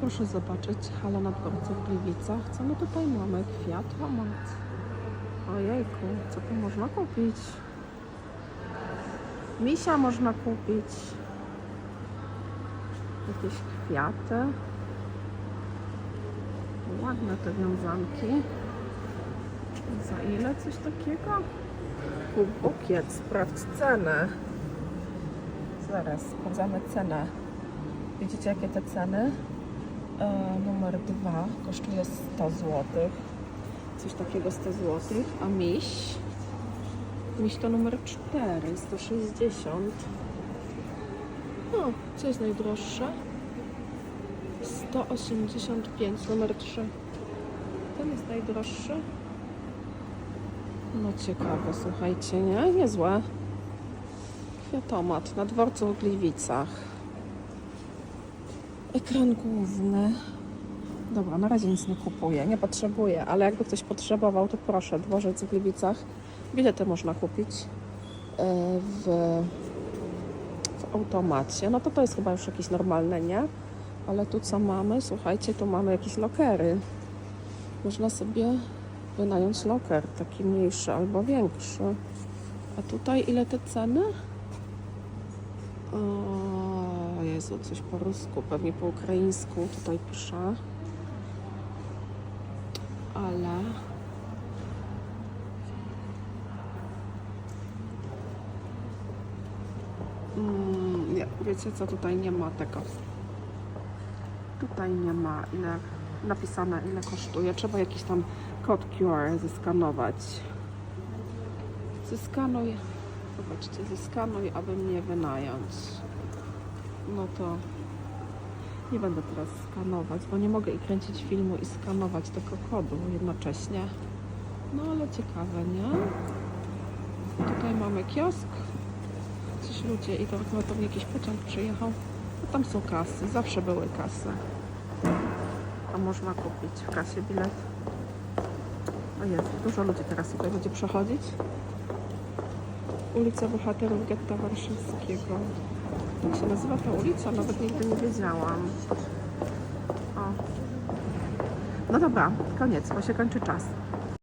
proszę zobaczyć, hala na dworcu w Gliwicach. Co my tutaj mamy? Kwiatomat. Ojejku, co tu można kupić? Misia można kupić. Jakieś kwiaty. Ładne te wiązanki. Za ile coś takiego? Kup bukiet, sprawdź cenę. Zaraz, sprawdzamy cenę. Widzicie jakie te ceny? E, numer dwa kosztuje 100 zł. Coś takiego 100 zł. A miś? Miś to numer 4, 160. O, co jest najdroższe? 185, numer 3. Ten jest najdroższy. No ciekawe, słuchajcie, nie? Niezłe. Kwiatomat na dworcu w Gliwicach. Ekran główny. Dobra, na razie nic nie kupuję, nie potrzebuję, ale jakby ktoś potrzebował, to proszę, dworzec w Gliwicach. Bilety można kupić e, w, w automacie. No to to jest chyba już jakieś normalne, nie? Ale tu co mamy? Słuchajcie, tu mamy jakieś lokery. Można sobie wynająć loker, taki mniejszy albo większy. A tutaj ile te ceny? O Jezu, coś po rusku, pewnie po ukraińsku tutaj pisze. Ale... Mm, nie, wiecie co, tutaj nie ma tego. Tutaj nie ma ile napisane, ile kosztuje. Trzeba jakiś tam kod QR zeskanować. Zeskanuj, zobaczcie, zeskanuj, aby mnie wynająć. No to nie będę teraz skanować, bo nie mogę i kręcić filmu i skanować tego kodu jednocześnie. No ale ciekawe, nie? Tutaj mamy kiosk. Coś ludzie idą, chyba pewnie jakiś pociąg przyjechał. No tam są kasy, zawsze były kasy. A można kupić w kasie bilet. O Jezu, dużo ludzi teraz tutaj będzie przechodzić. Ulica Bohaterów Getta Warszawskiego. Jak się nazywa ta ulica? Nawet nigdy nie wiedziałam. O. No dobra, koniec, bo się kończy czas.